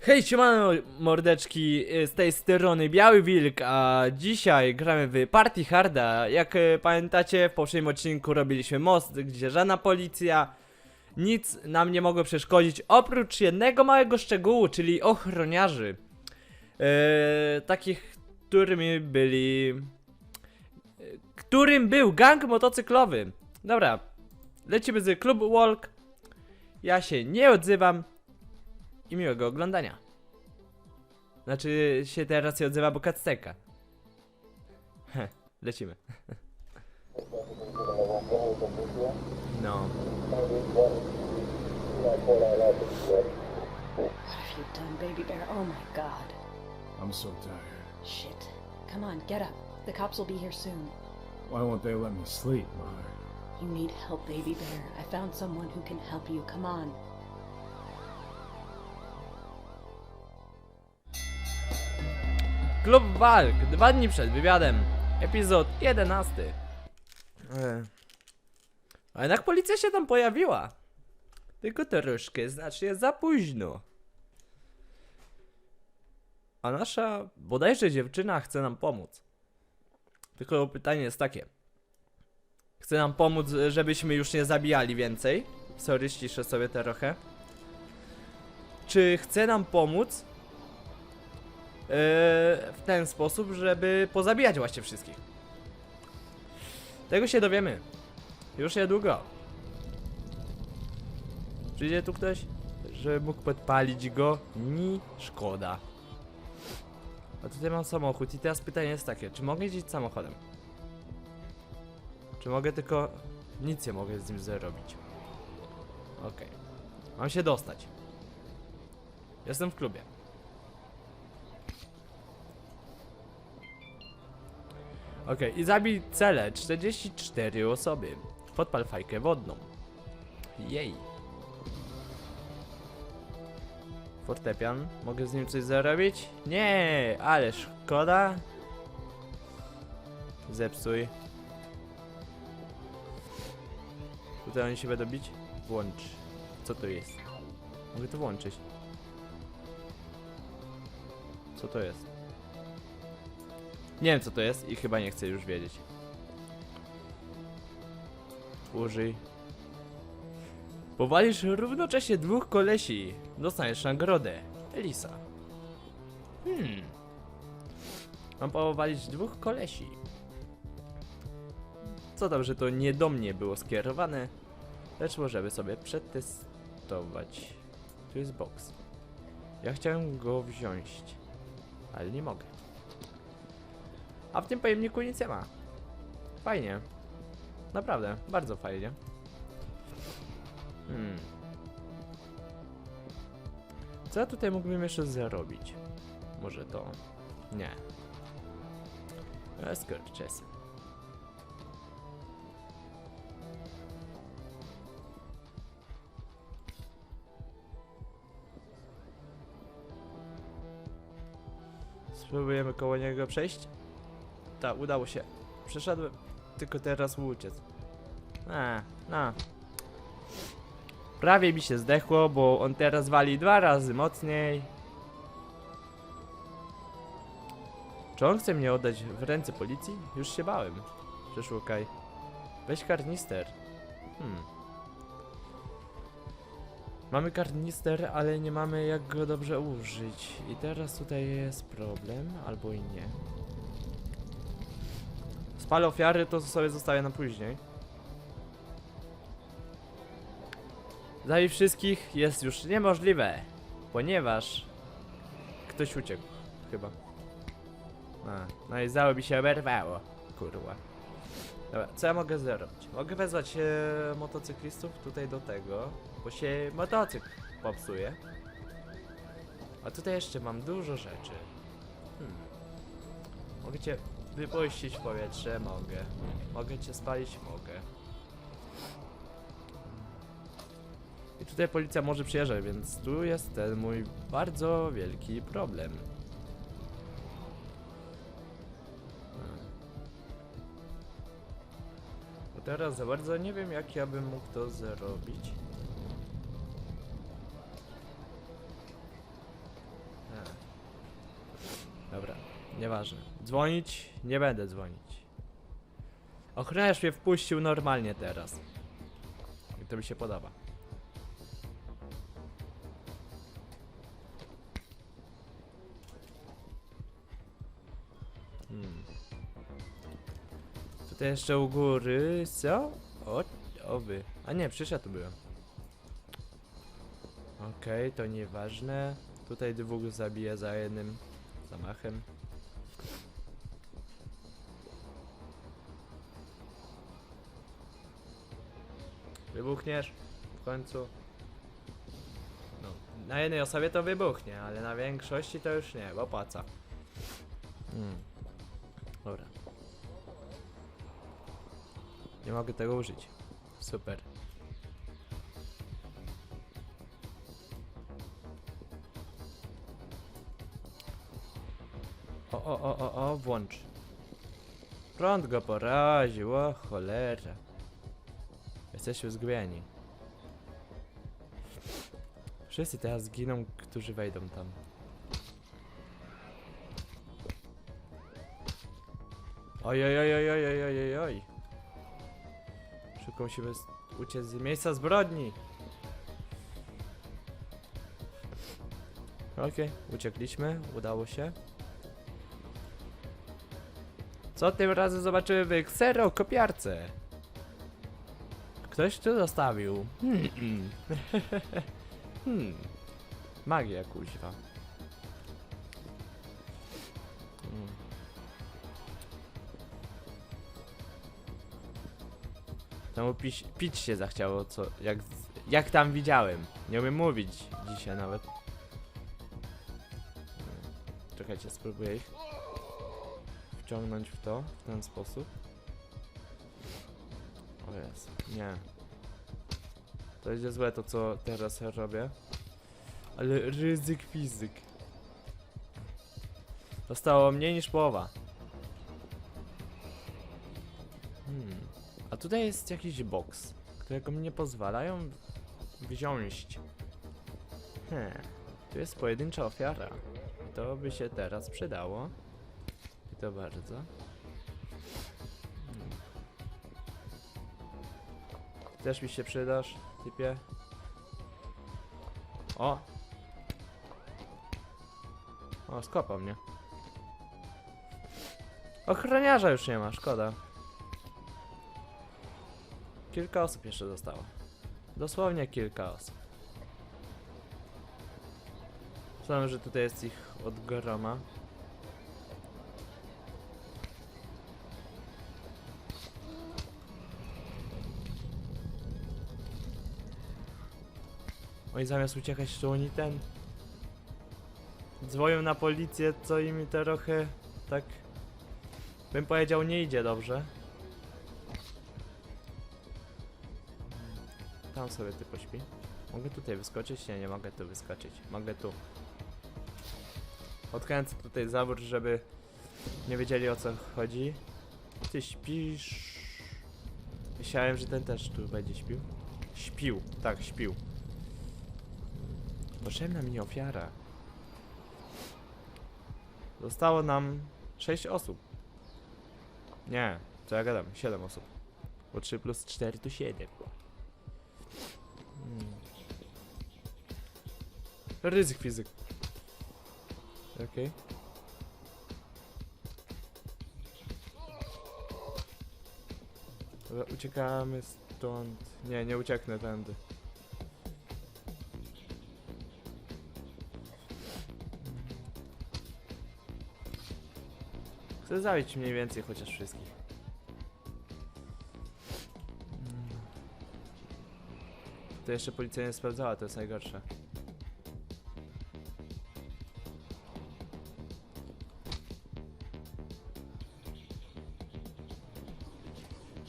Hej, siemano mordeczki, y, z tej strony Biały Wilk, a dzisiaj gramy w Party Harda. Jak y, pamiętacie, w poprzednim odcinku robiliśmy most, gdzie żadna policja, nic nam nie mogło przeszkodzić, oprócz jednego małego szczegółu, czyli ochroniarzy. Yy, takich, którymi byli... Którym był gang motocyklowy. Dobra, lecimy z Club Walk. Ja się nie odzywam, i miłego oglądania. Znaczy się teraz się odzywa, bo kacteka. Heh, lecimy. No. What have you done, baby bear? Oh my god. I'm so tired. Shit. Come on, get up. The cops will be here soon. Why won't they let me sleep, Mother? You need help, baby bear. I found someone who can help you. Come on. Klub walk. Dwa dni przed wywiadem. Epizod 11. E. A jednak policja się tam pojawiła. Tylko troszkę, znacznie za późno. A nasza bodajże dziewczyna chce nam pomóc. Tylko pytanie jest takie. Chce nam pomóc, żebyśmy już nie zabijali więcej. Sorry, ściszę sobie trochę. Czy chce nam pomóc, w ten sposób, żeby pozabijać właśnie wszystkich. Tego się dowiemy. Już niedługo. Przyjdzie tu ktoś, żeby mógł podpalić go? Ni szkoda. A tutaj mam samochód i teraz pytanie jest takie, czy mogę jeździć samochodem? Czy mogę tylko... Nic nie mogę z nim zrobić. Okej. Mam się dostać. Jestem w klubie. Okej, i zabij cele 44 osoby. Podpal fajkę wodną. Jej. Fortepian. Mogę z nim coś zarobić? Nie, ale szkoda. Zepsuj. Tutaj oni się będą bić? Włącz. Co to jest? Mogę to włączyć. Co to jest? Nie wiem co to jest i chyba nie chcę już wiedzieć. Użyj. Powalisz równocześnie dwóch kolesi. Dostaniesz nagrodę. Elisa. Hmm. Mam powalić dwóch kolesi. Co dobrze, to nie do mnie było skierowane, lecz możemy sobie przetestować. Tu jest box. Ja chciałem go wziąć, ale nie mogę. A w tym pojemniku nic nie ma. Fajnie. Naprawdę, bardzo fajnie. Hmm. Co tutaj mógłbym jeszcze zarobić? Może to? Nie. Skurczesy. Spróbujemy koło niego przejść? Tak, udało się. Przeszedłem, tylko teraz uciec. A, no. Prawie mi się zdechło, bo on teraz wali dwa razy mocniej. Czy on chce mnie oddać w ręce policji? Już się bałem. Przeszukaj. Weź karnister. Hmm. Mamy karnister, ale nie mamy jak go dobrze użyć. I teraz tutaj jest problem, albo i nie. Spalę ofiary, to sobie zostawię na później. Zabij wszystkich jest już niemożliwe, ponieważ ktoś uciekł, chyba. A, no i zało mi się oberwało, kurwa. Dobra, co ja mogę zrobić? Mogę wezwać e, motocyklistów tutaj do tego, bo się motocykl popsuje. A tutaj jeszcze mam dużo rzeczy. Hmm. Mogę cię wypuścić powietrze? Mogę. Mogę cię spalić? Mogę. I tutaj policja może przyjeżdżać, więc tu jest ten mój bardzo wielki problem. Bo teraz za bardzo nie wiem, jak ja bym mógł to zrobić. Nieważne. Dzwonić? Nie będę dzwonić. Ochroniarz mnie wpuścił normalnie teraz. I to mi się podoba. Hmm. Tutaj jeszcze u góry, co? O, oby. A nie, przecież ja tu byłem. Okej, to nieważne. Tutaj dwóch zabiję za jednym zamachem. Wybuchniesz w końcu. No, na jednej osobie to wybuchnie, ale na większości to już nie, bo opłaca. Hmm. Dobra. Nie mogę tego użyć. Super. O, o, o, o, o, włącz. Prąd go poraził, o cholera. Jesteśmy zgubieni. Wszyscy teraz giną, którzy wejdą tam. Oj, oj, oj, oj, oj, oj, oj, oj. Szybko musimy uciec z miejsca zbrodni. Okej, okay, uciekliśmy, udało się. Co tym razem zobaczymy w ksero kopiarce? Ktoś tu zostawił. Hmm. hmm. Magia kuźwa. Hmm. Temu pić, pić się zachciało, co, jak, jak tam widziałem. Nie umiem mówić dzisiaj nawet. Hmm. Czekajcie, spróbuję ich wciągnąć w to, w ten sposób. Jest, nie. To będzie złe to, co teraz robię. Ale ryzyk fizyk. Zostało mniej niż połowa. Hmm. A tutaj jest jakiś box, którego mi nie pozwalają wziąć. Hmm. Tu jest pojedyncza ofiara. To by się teraz przydało. I to bardzo. Też mi się przydasz, typie. O! O, skopał mnie. Ochroniarza już nie ma, szkoda. Kilka osób jeszcze zostało. Dosłownie kilka osób. Słyszałem, że tutaj jest ich od groma. Oni zamiast uciekać, to oni ten... Dzwonią na policję, co im trochę tak... Bym powiedział, nie idzie dobrze. Tam sobie ty pośpi. Mogę tutaj wyskoczyć? Nie, nie mogę tu wyskoczyć. Mogę tu. Odkręcę tutaj zawór, żeby nie wiedzieli o co chodzi. Ty śpisz. Myślałem, że ten też tu będzie śpił. Śpił, tak, śpił. Potrzebna mi ofiara. Zostało nam 6 osób. Nie, co ja gadam? 7 osób. Bo 3 plus 4 to 7. Hmm. Ryzyk fizyk. Okej. Dobra, uciekamy stąd. Nie, nie ucieknę tędy. Chcę zabić mniej więcej chociaż wszystkich. Mm. To jeszcze policja nie sprawdzała, to jest najgorsze.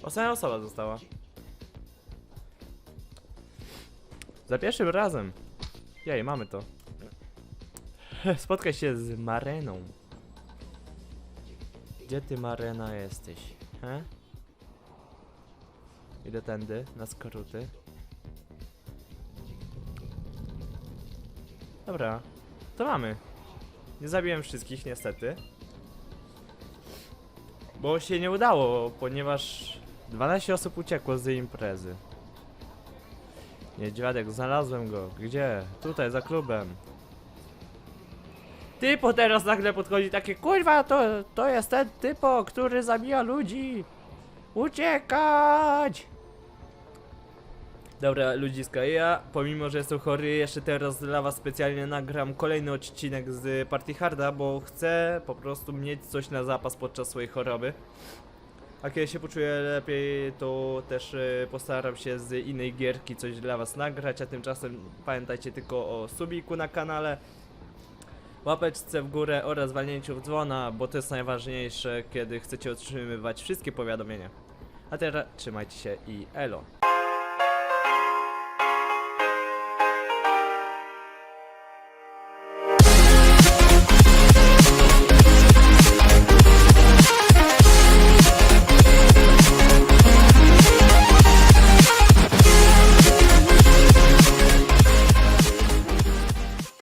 Ostatnia osoba została. Za pierwszym razem. Jej, mamy to. Spotkaj się z Mareną. Gdzie ty Marena jesteś? He? Idę tędy, na skróty. Dobra, to mamy. Nie zabiłem wszystkich niestety. Bo się nie udało, ponieważ 12 osób uciekło z imprezy. Niedźwiadek, znalazłem go. Gdzie? Tutaj, za klubem. Typo teraz nagle podchodzi takie, kurwa, to, to jest ten typo, który zabija ludzi. Uciekać! Dobra, ludziska, ja pomimo, że jestem chory, jeszcze teraz dla was specjalnie nagram kolejny odcinek z Party Harda, bo chcę po prostu mieć coś na zapas podczas swojej choroby. A kiedy się poczuję lepiej, to też e, postaram się z innej gierki coś dla was nagrać, a tymczasem pamiętajcie tylko o subiku na kanale, łapeczce w górę oraz walnięciu w dzwona, bo to jest najważniejsze, kiedy chcecie otrzymywać wszystkie powiadomienia. A teraz trzymajcie się i elo.